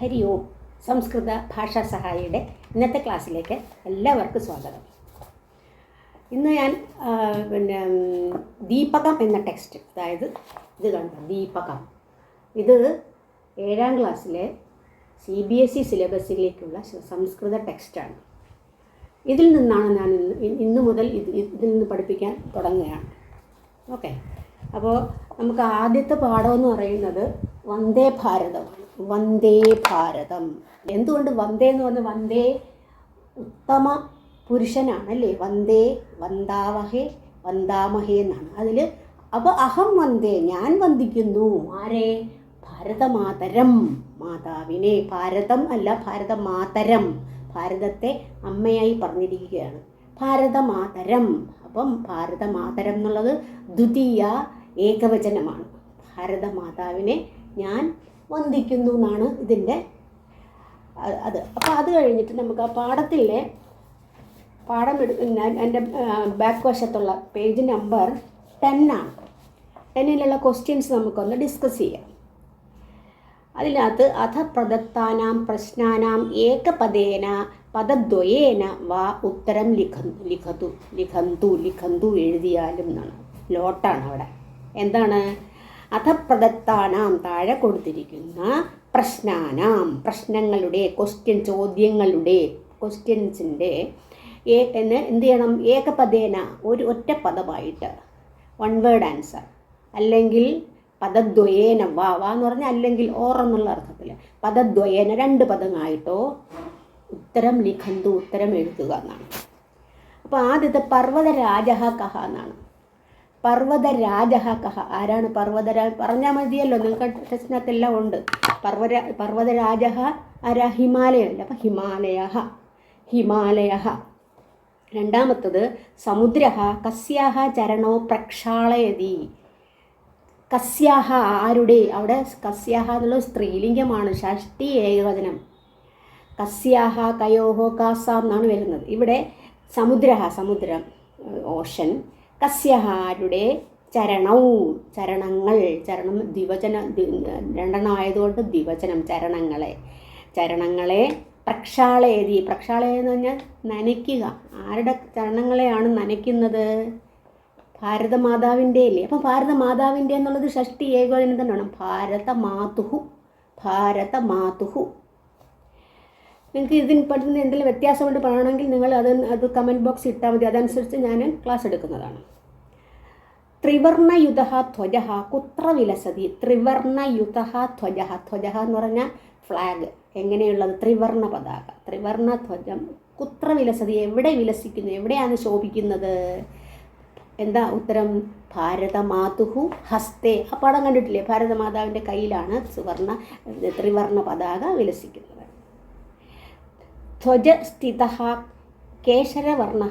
ഹരി ഓം സംസ്കൃത ഭാഷാ സഹായിയുടെ ഇന്നത്തെ ക്ലാസ്സിലേക്ക് എല്ലാവർക്കും സ്വാഗതം. ഇന്ന് ഞാൻ പിന്നെ ദീപകം എന്ന ടെക്സ്റ്റ് അതായത് ഇത് കണ്ടോ ദീപകം. ഇത് ഏഴാം ക്ലാസ്സിലെ സി ബി എസ് ഇ സിലബസിലേക്കുള്ള സ- സംസ്കൃത ടെക്സ്റ്റാണ് ഇതിൽ നിന്നാണ് ഞാൻ ഇന്ന് ഇന്ന് മുതൽ ഇത് ഇതിൽ നിന്ന് പഠിപ്പിക്കാൻ തുടങ്ങുകയാണ്. ഓക്കെ അപ്പോൾ നമുക്ക് ആദ്യത്തെ പാഠം എന്ന് പറയുന്നത് വന്ദേ ഭാരതം വന്ദേ ഭാരതം. എന്തുകൊണ്ട് വന്ദേ എന്ന് പറഞ്ഞാൽ വന്ദേ ഉത്തമ പുരുഷനാണ് അല്ലേ വന്ദേ വന്ദാവഹേ വന്ദാമഹേ എന്നാണ്. അതിൽ അപ്പോൾ അഹം വന്ദേ ഞാൻ വന്ദിക്കുന്നു. ആരെ? ഭാരതമാതരം മാതാവിനെ. ഭാരതം അല്ല ഭാരതമാതരം. ഭാരതത്തെ അമ്മയായി പറഞ്ഞിരിക്കുകയാണ്. ഭാരതമാതരം. അപ്പം ഭാരതമാതരം എന്നുള്ളത് ദ്വിതീയ ഏകവചനമാണ്. ഭാരതമാതാവിനെ ഞാൻ വന്ദിക്കുന്നു എന്നാണ് ഇതിന്റെ അത്. അപ്പോൾ അത് കഴിഞ്ഞിട്ട് നമുക്ക് ആ പാഠത്തിലെ പാഠം എടു ഞാൻ എന്റെ ബാക്ക് വശത്തുള്ള പേജ് നമ്പർ ടെന്നാണ് ടെന്നിലുള്ള ക്വസ്റ്റ്യൻസ് നമുക്കൊന്ന് ഡിസ്കസ് ചെയ്യാം. അതിനകത്ത് അധ പ്രദത്താനാം പ്രശ്നാനാം ഏകപദേന പദദ്വയേന വാ ഉത്തരം ലിഖ ലിഖതു ലിഖന്തു ലിഖന്തു എഴുതിയാലും എന്നാണ് ലോട്ടാണ് അവിടെ. എന്താണ്? അധപ്രദത്താനാം താഴെ കൊടുത്തിരിക്കുന്ന പ്രശ്നാനാം പ്രശ്നങ്ങളുടെ ക്വസ്റ്റ്യൻ ചോദ്യങ്ങളുടെ ക്വസ്റ്റ്യൻസിന്റെ എന്ന് എന്ത് ചെയ്യണം? ഏകപദേന ഒരു ഒറ്റ പദമായിട്ട് വൺ വേർഡ് ആൻസർ അല്ലെങ്കിൽ പദദ്വയേന വാ വാ എന്ന് പറഞ്ഞാൽ അല്ലെങ്കിൽ ഓർ എന്നുള്ള അർത്ഥത്തിൽ പദദ്വയേന രണ്ട് പദങ്ങളായിട്ടോ ഉത്തരം ലിഖന്തു ഉത്തരം എഴുതുക എന്നാണ്. അപ്പോൾ ആദ്യത്തെ പർവത രാജഹ കഹ എന്നാണ്. പർവത രാജഹ കഹ. ആരാണ് പർവതരാജ പറഞ്ഞാൽ മതിയല്ലോ നിങ്ങൾക്ക് പ്രശ്നത്തെല്ലാം ഉണ്ട്. പർവത പർവതരാജ ആരാ? ഹിമാലയല്ല. അപ്പം ഹിമാലയ ഹിമാലയ രണ്ടാമത്തത് സമുദ്ര കസ്യാഹ ചരണോ പ്രക്ഷാളയതി. കസ്യാഹ ആരുടെ? അവിടെ കസ്യാഹ എന്നുള്ള സ്ത്രീലിംഗമാണ്. ഷഷ്ടി ഏകവചനം. കസ്യാഹ കയോഹോ കാസാം എന്നാണ് വരുന്നത്. ഇവിടെ സമുദ്ര സമുദ്രം ഓഷൻ കസ്യഹ ആരുടെ ചരണവും ചരണങ്ങൾ ചരണം ദിവചന രണ്ടെണ്ണമായതുകൊണ്ട് ദ്വിവചനം ചരണങ്ങളെ. ചരണങ്ങളെ പ്രക്ഷാളയതി. പ്രക്ഷാളയ പറഞ്ഞാൽ നനയ്ക്കുക. ആരുടെ ചരണങ്ങളെയാണ് നനയ്ക്കുന്നത്? ഭാരതമാതാവിന്റെ അല്ലേ? അപ്പം ഭാരതമാതാവിന്റെ എന്നുള്ളത് ഷഷ്ടി ഏകോചനം തന്നെയാണ് ഭാരതമാതുഹു ഭാരതമാതുഹു. നിങ്ങൾക്ക് ഇതിന് പഠിക്കുന്ന എന്തെങ്കിലും വ്യത്യാസമുണ്ട് പറയണമെങ്കിൽ നിങ്ങൾ അത് അത് കമന്റ് ബോക്സ് ഇട്ടാൽ മതി. അതനുസരിച്ച് ഞാൻ ക്ലാസ് എടുക്കുന്നതാണ്. ത്രിവർണയുധ ധ്വജ കുത്ര വിലസതി. ത്രിവർണയുധ ധ്വജ. ധ്വജ എന്ന് പറഞ്ഞാൽ ഫ്ലാഗ് എങ്ങനെയുള്ളത്? ത്രിവർണ പതാക. ത്രിവർണ ധ്വജം കുത്ര വിലസതി. എവിടെ വിലസിക്കുന്നു? എവിടെയാണ് ശോഭിക്കുന്നത്? എന്താ ഉത്തരം? ഭാരതമാതുഹു ഹസ്തേ. ആ പടം കണ്ടിട്ടില്ലേ? ഭാരതമാതാവിന്റെ കയ്യിലാണ് സുവർണ ത്രിവർണ പതാക വിലസിക്കുന്നത്. ധ്വജസ്ഥിത കേശരവർണ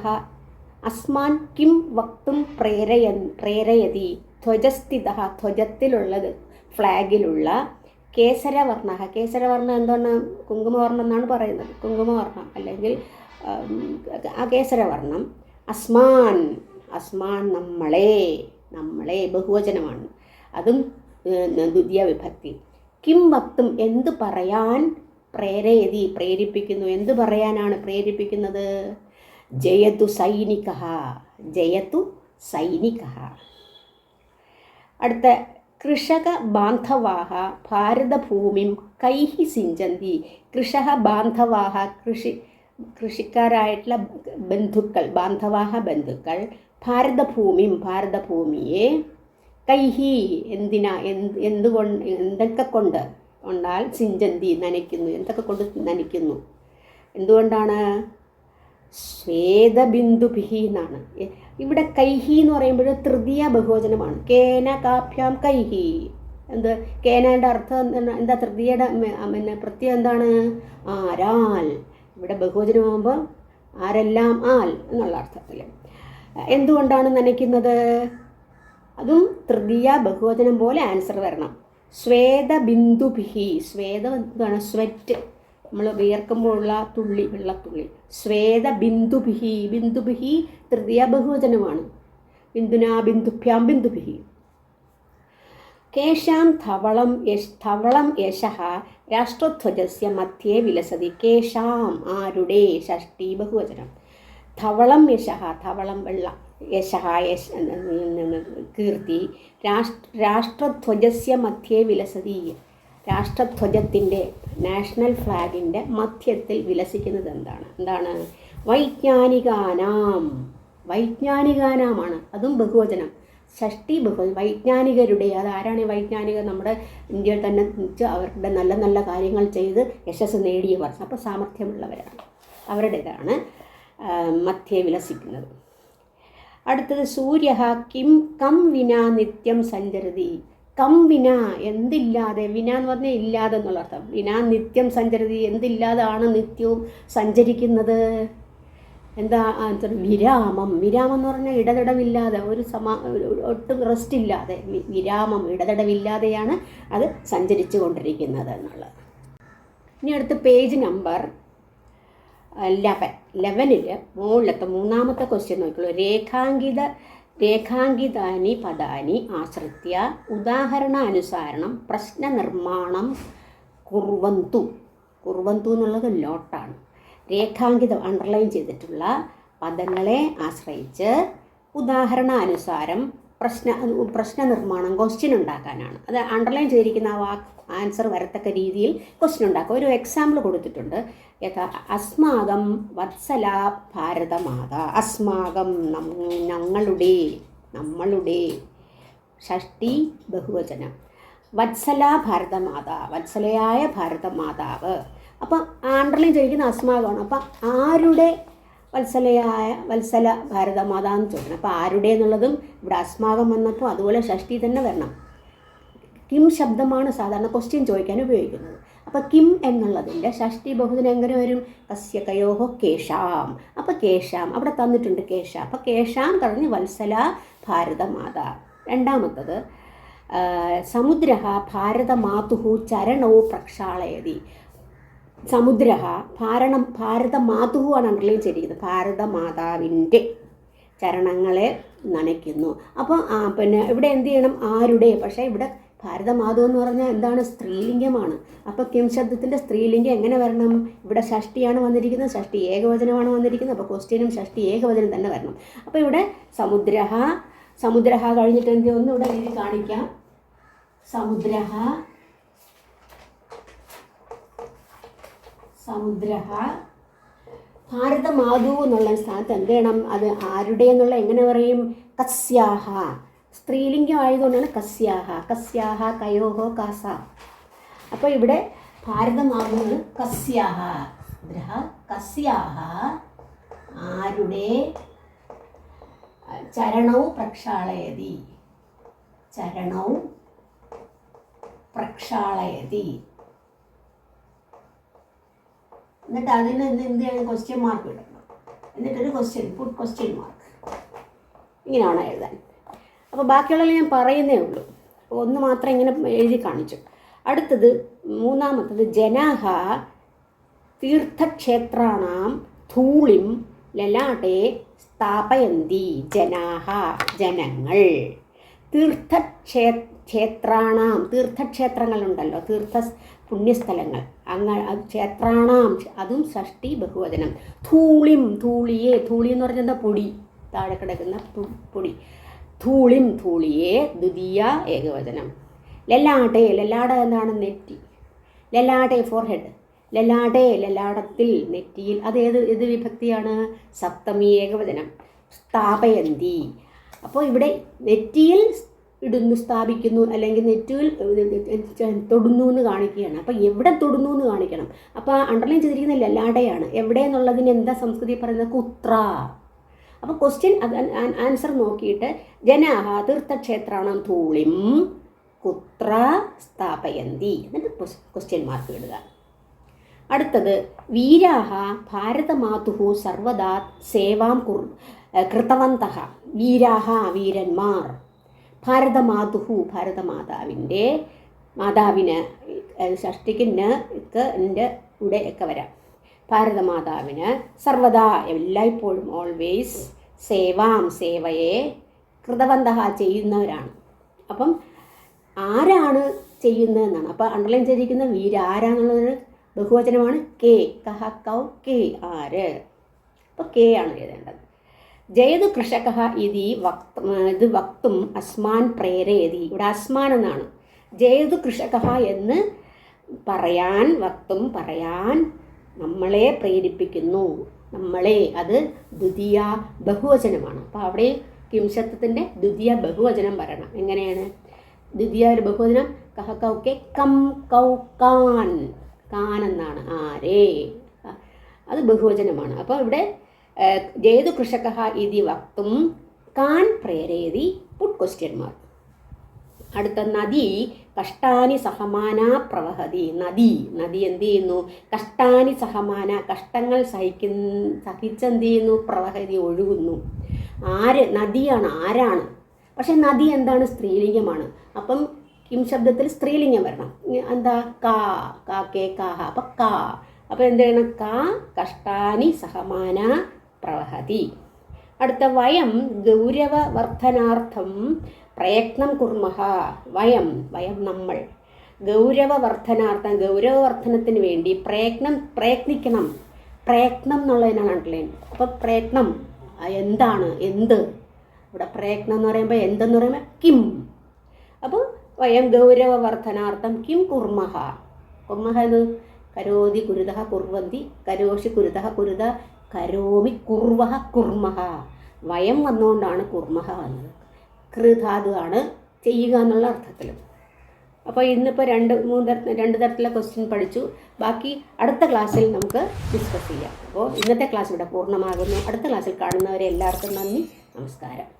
അസ്മാൻ കിം വക്തും പ്രേരയൻ പ്രേരയതി. ധ്വജസ്ഥിത ധ്വജത്തിലുള്ളത് ഫ്ലാഗിലുള്ള കേസരവർണ കേസരവർണ എന്താണ്? കുങ്കുമവർണം എന്നാണ് പറയുന്നത്. കുങ്കുമവർണം അല്ലെങ്കിൽ ആ കേസരവർണം അസ്മാൻ അസ്മാൻ നമ്മളെ നമ്മളെ ബഹുവചനമാണ്. അതും ദ്വിതീയ വിഭക്തി. കിം വക്തും എന്ത് പറയാൻ പ്രേരയതി പ്രേരിപ്പിക്കുന്നു. എന്ത് പറയാനാണ് പ്രേരിപ്പിക്കുന്നത്? ജയതു സൈനിക ജയതു സൈനിക. അടുത്ത കൃഷക ബാന്ധവാഹ ഭാരതഭൂമിം കൈഹി സിഞ്ചന്തി. കൃഷക ബാന്ധവാഹ കൃഷി കൃഷിക്കാരായിട്ടുള്ള ബന്ധുക്കൾ ബാന്ധവാഹ ബന്ധുക്കൾ ഭാരതഭൂമിയും ഭാരതഭൂമിയെ കൈഹി എന്തിനാ എന്ത് എന്തുകൊണ്ട് എന്തൊക്കെ കൊണ്ട് കൊണ്ടാൽ സിഞ്ചന്തി നനയ്ക്കുന്നു. എന്തൊക്കെ കൊണ്ട് നനയ്ക്കുന്നു? എന്തുകൊണ്ടാണ്? ശ്വേതബിന്ദുഭിഹി എന്നാണ്. ഇവിടെ കൈഹി എന്ന് പറയുമ്പോൾ തൃതീയ ബഹുവചനമാണ്. കേന കാഭ്യാം കൈഹി. എന്ത്? കേനയുടെ അർത്ഥം? എന്താ? തൃതീയയുടെ പിന്നെ പ്രത്യേകം എന്താണ്? ആരാൽ. ഇവിടെ ബഹുവചനമാകുമ്പോൾ ആരെല്ലാം ആൽ എന്നുള്ള അർത്ഥത്തിൽ. എന്തുകൊണ്ടാണ് നനയ്ക്കുന്നത്? അതും തൃതീയ ബഹുവചനം പോലെ ആൻസർ വരണം. ശ്വേതബിന്ദുഭിഹി ശ്വേതം എന്താണ്? സ്വെറ്റ്. നമ്മൾ വിയർക്കുമ്പോഴുള്ള തുള്ളി വെള്ളത്തുള്ളി. ശ്വേത ബിന്ദുഭിഹി ബിന്ദുഭി തൃതീയ ബഹുവചനമാണ്. ബിന്ദുനാ ബിന്ദുഭ്യാം ബിന്ദുഭിഹി. കേശാം ധവളം യശ് ധവളം യശഹ രാഷ്ട്രധ്വജസ്യ മധ്യേ വിലസതി. കേശാം ആരുടെ? ഷഷ്ടി ബഹുവചനം. ധവളം യശഹ ധവളം വെള്ള. യശഃ യശ് കീർത്തി രാഷ്ട്ര രാഷ്ട്രധ്വജസ്യ മധ്യേ വിലസതി രാഷ്ട്രധ്വജത്തിന്റെ നാഷണൽ ഫ്ലാഗിന്റെ മധ്യത്തിൽ വിലസിക്കുന്നത് എന്താണ് എന്താണ് വൈജ്ഞാനികാനാം വൈജ്ഞാനികാനാമാണ് അതും ബഹുവചനം ഷഷ്ടി ബഹു വൈജ്ഞാനികരുടെ അത് ആരാണ് ഈ വൈജ്ഞാനികർ നമ്മുടെ ഇന്ത്യയിൽ തന്നെ അവരുടെ നല്ല നല്ല കാര്യങ്ങൾ ചെയ്ത് യശസ് നേടിയവർ അപ്പോൾ സാമർഥ്യമുള്ളവരാണ് അവരുടേതാണ് മധ്യേ വിലസിക്കുന്നത് അടുത്തത് സൂര്യ കിം കം വിന നിത്യം സഞ്ചരതി. കം വിന എന്തില്ലാതെ വിന എന്ന് പറഞ്ഞാൽ ഇല്ലാതെ എന്നുള്ള അർത്ഥം. വിന നിത്യം സഞ്ചരതി എന്തില്ലാതാണ് നിത്യവും സഞ്ചരിക്കുന്നത്? എന്താ വിരാമം. വിരാമം എന്ന് പറഞ്ഞാൽ ഇടതടവില്ലാതെ ഒരു സമാ ഒട്ടും റെസ്റ്റ് ഇല്ലാതെ. വിരാമം ഇടതടവില്ലാതെയാണ് അത് സഞ്ചരിച്ചു കൊണ്ടിരിക്കുന്നത് എന്നുള്ളത്. ഇനി അടുത്ത പേജ് നമ്പർ ലെവൻ. ലെവനിൽ മുകളിലത്തെ മൂന്നാമത്തെ ക്വസ്റ്റ്യൻ നോക്കിയുള്ളൂ രേഖാങ്കിത രേഖാങ്കിതാനി പദാനി ആശ്രിത്യ ഉദാഹരണാനുസാരണം പ്രശ്ന നിർമ്മാണം കുർവന്തു കുർവന്തു എന്നുള്ളത് ലോട്ടാണ്. രേഖാങ്കിതം അണ്ടർലൈൻ ചെയ്തിട്ടുള്ള പദങ്ങളെ ആശ്രയിച്ച് ഉദാഹരണാനുസാരം പ്രശ്ന പ്രശ്ന നിർമ്മാണം ക്വസ്റ്റ്യൻ ഉണ്ടാക്കാനാണ്. അത് അണ്ടർലൈൻ ചെയ്തിരിക്കുന്ന ആ വാക്ക് ആൻസർ വരത്തക്ക രീതിയിൽ ക്വസ്റ്റ്യൻ ഉണ്ടാക്കുക ഒരു എക്സാമ്പിൾ കൊടുത്തിട്ടുണ്ട്. അസ്മാകം വത്സല ഭാരതമാത. അസ്മാകം ഞങ്ങളുടെ നമ്മളുടെ ഷഷ്ടി ബഹുവചനം. വത്സല ഭാരതമാത വത്സലയായ ഭാരതമാതാവ്. അപ്പം അണ്ടർലൈൻ ചെയ്തിരിക്കുന്ന അസ്മാകമാണ്. അപ്പം ആരുടെ വത്സലയായ വത്സല ഭാരതമാതാ എന്ന് ചോദിക്കണം. അപ്പോൾ ആരുടെ എന്നുള്ളതും ഇവിടെ അസ്മാകം വന്നപ്പോൾ അതുപോലെ ഷഷ്ടി തന്നെ വരണം. കിം ശബ്ദമാണ് സാധാരണ ക്വസ്റ്റ്യൻ ചോദിക്കാൻ ഉപയോഗിക്കുന്നത്. അപ്പോൾ കിം എന്നുള്ളതിന്റെ ഷഷ്ടി ബഹുദിനം എങ്ങനെ വരും? കസ്യ കയോഹോ കേശാം. അപ്പോൾ കേശാം അവിടെ തന്നിട്ടുണ്ട് കേശ. അപ്പോൾ കേശാം പറഞ്ഞ് വത്സല ഭാരതമാത. രണ്ടാമത്തത് സമുദ്ര ഭാരതമാതുഹു ചരണവും പ്രക്ഷാളയതി. സമുദ്ര ഭാരണം ഭാരതമാതുഹു ആണ് അണ്ടർലൈൻ ചെയ്തിരിക്കുന്നത് ഭാരതമാതാവിന്റെ ചരണങ്ങളെ നനയ്ക്കുന്നു. അപ്പോൾ പിന്നെ ഇവിടെ എന്ത് ചെയ്യണം? ആരുടെ? പക്ഷേ ഇവിടെ ഭാരതമാതു എന്ന് പറഞ്ഞാൽ എന്താണ്? സ്ത്രീലിംഗമാണ്. അപ്പോൾ കിം ശബ്ദത്തിന്റെ സ്ത്രീലിംഗം എങ്ങനെ വരണം? ഇവിടെ ഷഷ്ടിയാണ് വന്നിരിക്കുന്നത്. ഷഷ്ടി ഏകവചനമാണ് വന്നിരിക്കുന്നത്. അപ്പോൾ ക്വസ്റ്റ്യനും ഷഷ്ടി ഏകവചനം തന്നെ വരണം. അപ്പോൾ ഇവിടെ സമുദ്രഹ സമുദ്രഹ കഴിഞ്ഞിട്ട് എന്ത് ഒന്ന് ഇവിടെ എഴുതി കാണിക്കാം. സമുദ്ര സമുദ്ര ഭാരതമാതു എന്നുള്ള സ്ഥാനത്ത് എന്ത് ചെയ്യണം? അത് ആരുടെ എന്നുള്ള എങ്ങനെ പറയും? കസ്യാഹ. സ്ത്രീലിംഗം ആയതുകൊണ്ടാണ് കസ്യാഹ. കസ്യാഹ കയോഹോ കാസ. അപ്പോൾ ഇവിടെ ഭാരതമാതു എന്ന് കസ്യാഹ. ഗ്രഹ കസ്യാഹ. ആരുടെ? ചരണൗ പ്രക്ഷാളയതി. ചരണൗ പ്രക്ഷാളയതി. എന്നിട്ട് അതിന് എന്ത് എന്ത് ചെയ്യണം? ക്വസ്റ്റ്യൻ മാർക്ക് ഇടണം. എന്നിട്ടൊരു ക്വസ്റ്റ്യൻ ഫുഡ് ക്വസ്റ്റ്യൻ മാർക്ക് ഇങ്ങനെയാണ് എഴുതാൻ. അപ്പോൾ ബാക്കിയുള്ളത് ഞാൻ പറയുന്നേ ഉള്ളൂ. അപ്പോൾ ഒന്ന് മാത്രം ഇങ്ങനെ എഴുതി കാണിച്ചു. അടുത്തത് മൂന്നാമത്തത് ജനാഹ തീർത്ഥക്ഷേത്രാണാം ധൂളിം ലലാട്ടെ സ്ഥാപയന്തി. ജനാഹ ജനങ്ങൾ. തീർത്ഥക്ഷേ ക്ഷേത്രാണാം. തീർത്ഥക്ഷേത്രങ്ങളുണ്ടല്ലോ. തീർത്ഥ പുണ്യസ്ഥലങ്ങൾ. അങ്ങ ക്ഷേത്രാണാം. അതും ഷഷ്ടി ബഹുവചനം. ധൂളിം ധൂളിയെ. ധൂളി എന്ന് പറഞ്ഞാൽ എന്താ? പൊടി. താഴെ കിടക്കുന്ന പൊടി. ധൂളിം ധൂളിയെ ദ്വിതീയ ഏകവചനം. ലല്ലാട്ടെ ലല്ലാട എന്താണ് നെറ്റി. ലല്ലാട്ടെ ഫോർ ഹെഡ് ലല്ലാടെ ലല്ലാടത്തിൽ നെറ്റിയിൽ. അത് ഏത് ഏത് വിഭക്തിയാണ്? സപ്തമി ഏകവചനം. സ്ഥാപയന്തി. അപ്പോൾ ഇവിടെ നെറ്റിയിൽ ഇടുന്നു സ്ഥാപിക്കുന്നു അല്ലെങ്കിൽ നെറ്റിയിൽ തൊടുന്നു എന്ന് കാണിക്കുകയാണ്. അപ്പോൾ എവിടെ തൊടുന്നു എന്ന് കാണിക്കണം. അപ്പോൾ അണ്ടർലൈൻ ചെയ്തിരിക്കുന്ന ലല്ലാടയാണ്. എവിടെ എന്നുള്ളതിന് എന്താ സംസ്കൃതി പറയുന്നത്? കുത്ര. അപ്പോൾ ക്വസ്റ്റ്യൻ ആൻസർ നോക്കിയിട്ട് ജനാഹ തീർത്ഥക്ഷേത്രാണം ധൂളിം കുത്ര സ്ഥാപയന്തി എന്നിട്ട് ക്വസ്റ്റ്യൻ മാർക്ക് ഇടുക. അടുത്തത് വീരാഹ ഭാരതമാതുഹു സർവദാ സേവാം കുർ കൃതവന്ത വീരാഹ വീരന്മാർ. ഭാരതമാതുഹു ഭാരതമാതാവിന്റെ മാതാവിന് ഷഷ്ടിക്കിന് ഒക്കെ എന്റെ കൂടെ ഒക്കെ വരാം. ഭാരതമാതാവിന് സർവദാ എല്ലായ്പ്പോഴും ഓൾവേസ് സേവാം സേവയെ കൃതവന്ത ചെയ്യുന്നവരാണ്. അപ്പം ആരാണ് ചെയ്യുന്നതെന്നാണ്. അപ്പോൾ അണ്ടർലൈൻ ചെയ്തിരിക്കുന്ന വീരാരാന്നുള്ളത് ബഹുവചനമാണ് കെ കഹ കൗ കെ ആര്. അപ്പോൾ കെ ആണ് എഴുതേണ്ടത്. ജയതു കൃഷക ഇതി വക്ത ഇത് വക്തും അസ്മാൻ പ്രേരയതി ഇവിടെ അസ്മാൻ എന്നാണ്. ജയതു കൃഷക എന്ന് പറയാൻ വക്തും പറയാൻ നമ്മളെ പ്രേരിപ്പിക്കുന്നു. നമ്മളെ അത് ദ്വിതീയ ബഹുവചനമാണ്. അപ്പോൾ അവിടെ കിംശത്വത്തിന്റെ ദ്വിതീയ ബഹുവചനം പറയണം. എങ്ങനെയാണ്? ദ്വിതീയ ഒരു ബഹുവചനം കഹ കൗക്കെ കം കൗ കാൻ. കാൻ എന്നാണ്. ആരേ? അത് ബഹുവചനമാണ്. അപ്പോൾ ഇവിടെ ജേതു കൃഷക ഇതി വക്തും കാൻ പ്രേരയതി പുട്ട് ക്വസ്റ്റ്യൻ മാർക്ക് അടുത്ത നദി കഷ്ടാനി സഹമാന പ്രവഹതി. നദി നദി എന്ത് ചെയ്യുന്നു? കഷ്ടാനി സഹമാന കഷ്ടങ്ങൾ സഹിക്കുന്ന സഹിച്ചെന്ത് ചെയ്യുന്നു? പ്രവഹതി ഒഴുകുന്നു. ആര് നദിയാണ് ആരാണ്? പക്ഷെ നദി എന്താണ്? സ്ത്രീലിംഗമാണ്. അപ്പം കിം ശബ്ദത്തിൽ സ്ത്രീലിംഗം വരണം. എന്താ? കാ കാ കേ കാഹ അപ്പം കാ. അപ്പം എന്ത് ചെയ്യണം? കാ കഷ്ടാനി സഹമാന പ്രവഹതി. അടുത്ത വയം ഗൗരവവർദ്ധനാർത്ഥം പ്രയത്നം കുർമ്മ വയം വയം നമ്മൾ. ഗൗരവവർദ്ധനാർത്ഥം ഗൗരവവർദ്ധനത്തിന് വേണ്ടി പ്രയത്നം പ്രയത്നിക്കണം. പ്രയത്നം എന്നുള്ളതിനാണ് അണ്ടർലൈൻ അപ്പോൾ പ്രയത്നം എന്താണ് എന്ത്? ഇവിടെ പ്രയത്നം എന്ന് പറയുമ്പോൾ എന്തെന്ന് പറയുമ്പോൾ കിം. അപ്പോൾ വയം ഗൗരവവർദ്ധനാർത്ഥം കിം കുർമഹ. കുർമഹ എന്ന് കരോതി കുരുതഹ കുർവന്തി കരോഷി കുരുതഹ കുരുത കരോമി കുർവഹ കുർമഹ. വയം വന്നുകൊണ്ടാണ് കുർമഹ വന്നത്. കൃതാതു ആണ് ചെയ്യുക എന്നുള്ള അർത്ഥത്തിൽ. അപ്പോൾ ഇന്നിപ്പോൾ രണ്ട് മൂന്ന് രണ്ട് തരത്തിലെ ക്വസ്റ്റ്യൻ പഠിച്ചു. ബാക്കി അടുത്ത ക്ലാസ്സിൽ നമുക്ക് ഡിസ്കസ് ചെയ്യാം. അപ്പോൾ ഇന്നത്തെ ക്ലാസ് ഇവിടെ പൂർണമാകുന്നു. അടുത്ത ക്ലാസ്സിൽ കാണുന്നവരെ എല്ലാവർക്കും നന്ദി. നമസ്കാരം.